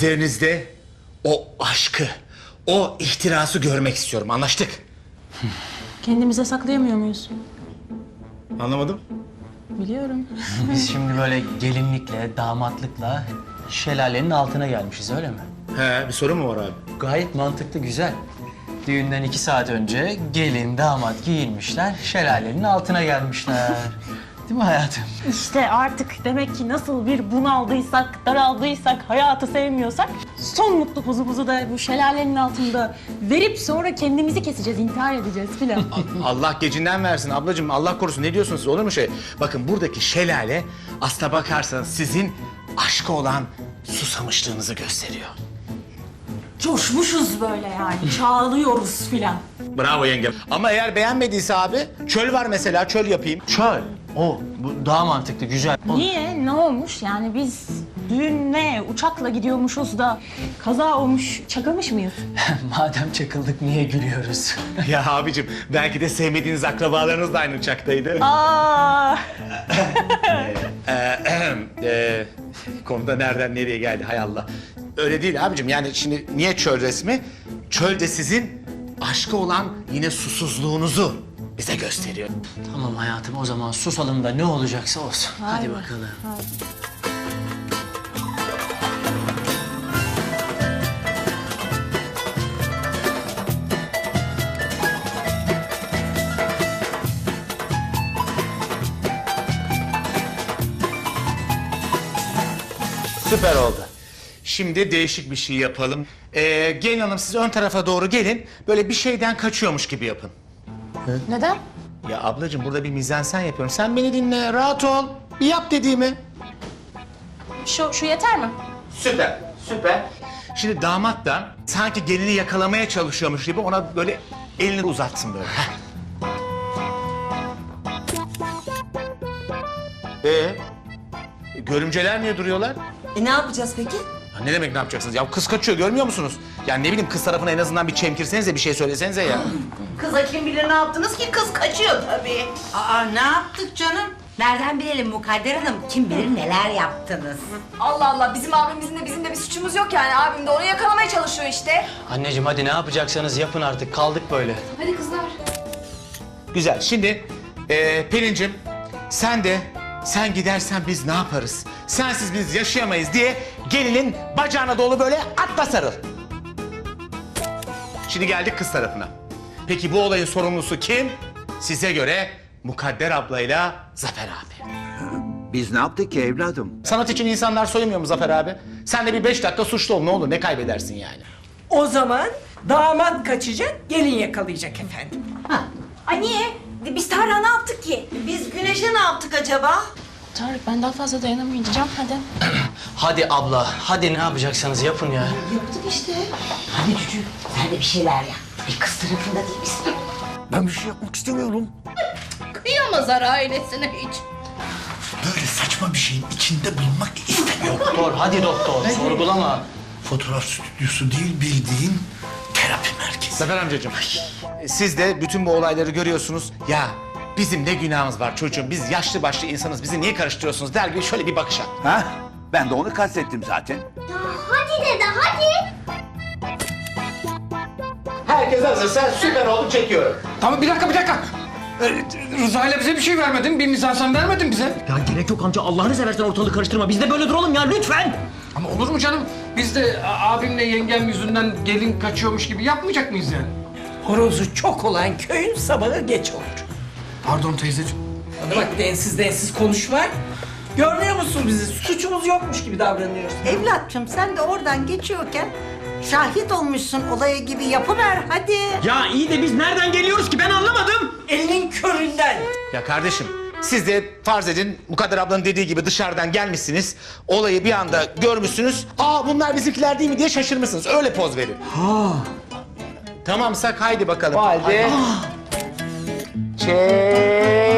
gözlerinizde o aşkı, o ihtirası görmek istiyorum. Anlaştık. Kendimize saklayamıyor muyuz? Anlamadım. Biliyorum. Biz şimdi böyle gelinlikle, damatlıkla şelalenin altına gelmişiz öyle mi? He, bir sorun mu var abi? Gayet mantıklı, güzel. Düğünden iki saat önce gelin, damat giyinmişler, şelalenin altına gelmişler. Değil mi hayatım? İşte artık demek ki nasıl bir bunaldıysak, daraldıysak, hayatı sevmiyorsak son mutlu pozumuzu da bu şelalenin altında verip sonra kendimizi keseceğiz, intihar edeceğiz filan. Allah gecinden versin ablacığım. Allah korusun. Ne diyorsunuz? Olur mu şey? Bakın buradaki şelale aslına bakarsanız sizin aşka olan susamışlığınızı gösteriyor. Coşmuşuz böyle yani, çağlıyoruz filan. Bravo yengem. Ama eğer beğenmediyse abi çöl var mesela çöl yapayım. Çöl. O, bu daha mantıklı, güzel. O- Niye? Ne olmuş? Yani biz düğüne uçakla gidiyormuşuz da kaza olmuş, çakılmış mıyız? Madem çakıldık niye gülüyoruz? ya abicim belki de sevmediğiniz akrabalarınız da aynı uçaktaydı. Aa! Ee, konuda nereden nereye geldi hay Allah. Öyle değil abicim yani şimdi niye çöl resmi? Çöl de sizin aşka olan yine susuzluğunuzu bize gösteriyor. tamam hayatım o zaman susalım da ne olacaksa olsun. Hadi bakalım. Süper oldu. Şimdi değişik bir şey yapalım. Ee, gelin hanım siz ön tarafa doğru gelin. Böyle bir şeyden kaçıyormuş gibi yapın. Neden? Ya ablacığım burada bir mizansen yapıyorum. Sen beni dinle, rahat ol. Bir yap dediğimi. Şu, şu yeter mi? Süper, süper. Şimdi damat da sanki gelini yakalamaya çalışıyormuş gibi ona böyle elini uzatsın böyle. Heh. Ee, görümceler niye duruyorlar? E ne yapacağız peki? Ne demek ne yapacaksınız? Ya kız kaçıyor görmüyor musunuz? Yani ne bileyim kız tarafına en azından bir çemkirsenize bir şey söylesenize ya. Kıza kim bilir ne yaptınız ki kız kaçıyor tabii. Aa ne yaptık canım? Nereden bilelim Mukadder Hanım? Kim bilir neler yaptınız? Allah Allah bizim abimizin de bizim de bir suçumuz yok yani. Abim de onu yakalamaya çalışıyor işte. Anneciğim hadi ne yapacaksanız yapın artık kaldık böyle. Hadi kızlar. Güzel. Şimdi eee Pelin'cim sen de sen gidersen biz ne yaparız? Sensiz biz yaşayamayız diye gelinin bacağına dolu böyle atla sarıl. Şimdi geldik kız tarafına. Peki bu olayın sorumlusu kim? Size göre Mukadder ablayla Zafer abi. Biz ne yaptık ki evladım? Sanat için insanlar soyunmuyor mu Zafer abi? Sen de bir beş dakika suçlu ol ne olur ne kaybedersin yani. O zaman damat kaçacak, gelin yakalayacak efendim. Ay niye? Biz Tarık'a ne yaptık ki? Biz Güneş'e ne yaptık acaba? Tarık ben daha fazla dayanamayacağım hadi. Hadi abla hadi ne yapacaksanız yapın ya. Yaptık işte. Hadi Cücü sen de bir şeyler yap. Bir kız tarafında değil misin? Ben bir şey yapmak istemiyorum. Kıyamazlar ailesine hiç. Böyle saçma bir şeyin içinde bulunmak istemiyorum. Doktor hadi doktor sorgulama. Fotoğraf stüdyosu değil bildiğin terapi merkezi. Zafer amcacığım siz de bütün bu olayları görüyorsunuz. Ya bizim ne günahımız var çocuğum biz yaşlı başlı insanız bizi niye karıştırıyorsunuz der gibi şöyle bir bakış at. Ha? Ben de onu kastettim zaten. Hadi dede hadi. Herkes hazırsa süper oldu çekiyorum. Tamam bir dakika bir dakika. Ee, Rıza ile bize bir şey vermedin, bir mizansen vermedin bize. Ya gerek yok amca Allah'ını seversen ortalığı karıştırma. Biz de böyle duralım ya lütfen. Ama olur mu canım? Biz de a- abimle yengem yüzünden gelin kaçıyormuş gibi yapmayacak mıyız yani? Horozu çok olan köyün sabahı geç olur. Pardon teyzeciğim. Bana bak densiz densiz konuşma. Görmüyor musun bizi? Suçumuz yokmuş gibi davranıyorsun. Evlatçım sen de oradan geçiyorken şahit olmuşsun olaya gibi yapıver hadi. Ya iyi de biz nereden geliyoruz ki ben anlamadım. Elinin köründen. Ya kardeşim siz de farz edin Mukadder ablanın dediği gibi dışarıdan gelmişsiniz. Olayı bir anda görmüşsünüz. Aa bunlar bizimkiler değil mi diye şaşırmışsınız. Öyle poz verin. Ha. Tamamsak haydi bakalım. Haydi. Çek.